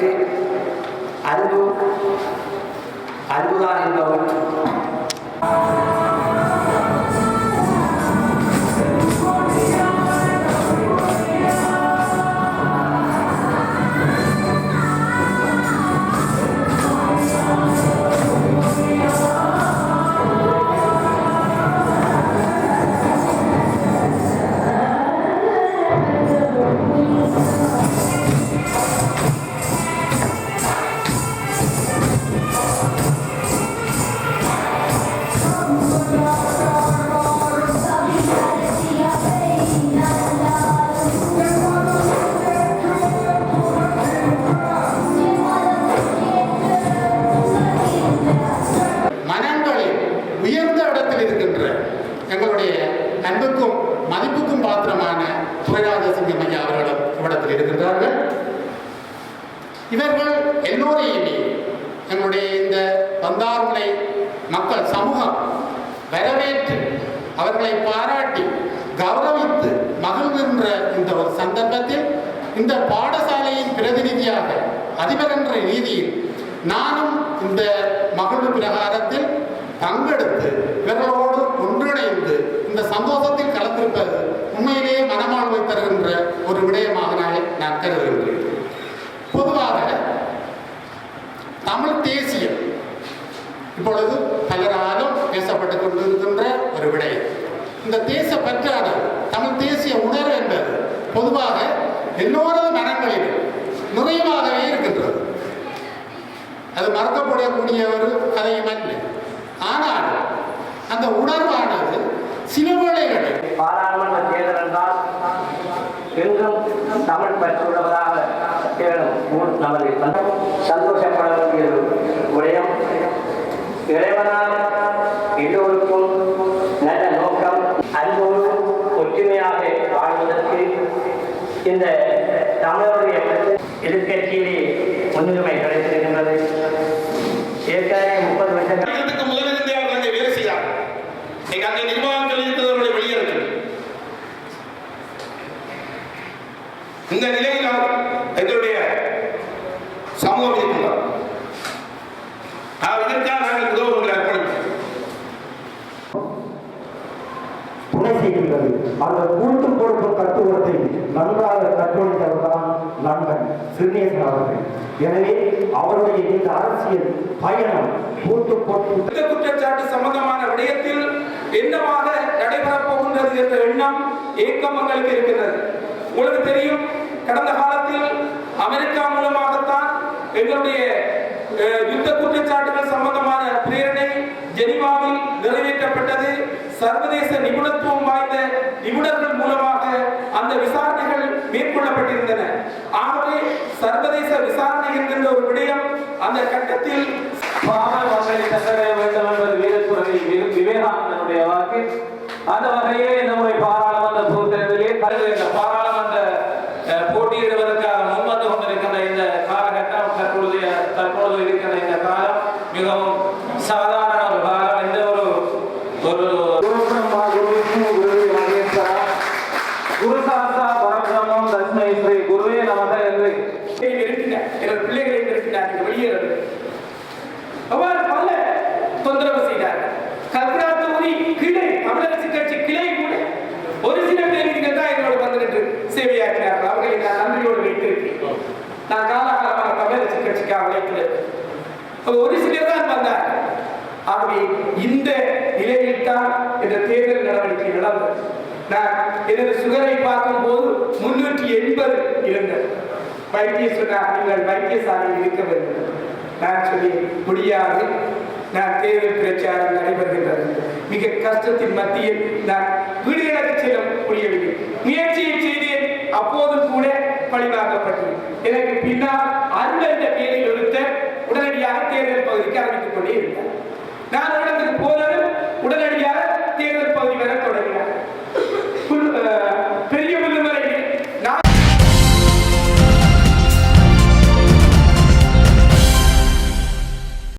பெற்று அன்பு அன்புதான் என்பவன் அன்புக்கும் மதிப்புக்கும் பாத்திரமான துரைராஜ சிங்கம் ஐயா அவர்களும் இவ்விடத்தில் இருக்கின்றார்கள். இவர்கள் எல்லோரையுமே எங்களுடைய இந்த வந்தார்முனை மக்கள் சமூகம் வரவேற்று அவர்களை பாராட்டி கௌரவித்து மகிழ்கின்ற இந்த ஒரு சந்தர்ப்பத்தில் இந்த பாடசாலையின் பிரதிநிதியாக அதிபர் என்ற ரீதியில் நானும் இந்த மகிழ்வு பிரகாரத்தில் பங்கெடுத்து இவர்களோடு ஒன்றிணைந்து சந்தோஷத்தில் கலந்திருப்பது உண்மையிலேயே மனமாழ்வை தருகின்ற ஒரு விடயமாக நான் நான் கருதுகின்றேன். பொதுவாக தமிழ் தேசியம் இப்பொழுது பலராலும் பேசப்பட்டுக் கொண்டிருக்கின்ற ஒரு விடயம். இந்த தேச பற்றான தமிழ் தேசிய உணர்வு என்பது பொதுவாக எல்லோரது மனங்களிலும் நிறைவாகவே இருக்கின்றது. அது மறக்கப்படக்கூடிய ஒரு கதையும் அல்ல. ஆனால் அந்த உணர்வான நமது சந்தோஷப்பட வேண்டியது ஒரு விடயம் இறைவனால் எல்லோருக்கும் நல்ல நோக்கம் அன்போடு ஒற்றுமையாக வாழ்வதற்கு இந்த தமிழருடைய எதிர்கட்சியிலே முன்னுரிமை அந்த கூட்டு பொறுப்பு தத்துவத்தை நன்றாக கற்றொழித்தவர்தான் நண்பன் சிறுநேசன் அவர்கள். எனவே அவருடைய இந்த அரசியல் பயணம் கூட்டு பொறுப்பு குற்றச்சாட்டு சம்பந்தமான விடயத்தில் என்னவாக நடைபெறப் போகின்றது என்ற எண்ணம் ஏக்கம் இருக்கிறது. உங்களுக்கு தெரியும் கடந்த காலத்தில் அமெரிக்கா மூலமாகத்தான் எங்களுடைய அஹ், யுத்த குற்றச்சாட்டுகள் சம்பந்தமான பிரேரணை ஜெனிவாவில் நிறைவேற்றப்பட்டது. சர்வதேச அந்த கட்டத்தில் பாமல் மக்களை தந்தடைய வேண்டும் என்பது வீரத்துறை விவேகானந்தனுடைய வாக்கு அந்த வகையிலே நான் காலகாலமாக தமிழரசு கட்சிக்காக வைத்தது ஒரு சிலர் தான் வந்தார் ஆகவே இந்த நிலையில் தான் இந்த தேர்தல் நடவடிக்கை நடந்தது நான் எனது சுகரை பார்க்கும் போது முன்னூற்றி எண்பது இருந்தது வைத்திய சொன்னார் நீங்கள் வைத்தியசாலையில் இருக்க வேண்டும் நான் சொல்லி முடியாது நான் தேர்தல் பிரச்சாரம் நடைபெறுகின்றது மிக கஷ்டத்தின் மத்தியில் நான் வீடுகளுக்கு செல்ல முடியவில்லை முயற்சியை செய்தேன் அப்போதும் கூட பதிவாக்கப்பட்டது இதற்கு பின்னால் அருள் என்ற பெயரில் இருந்த உடனடியாக தேர்தல் பகுதிக்கு ஆரம்பித்துக் கொண்டே இருந்தார். நான் இடத்துக்கு உடனடியாக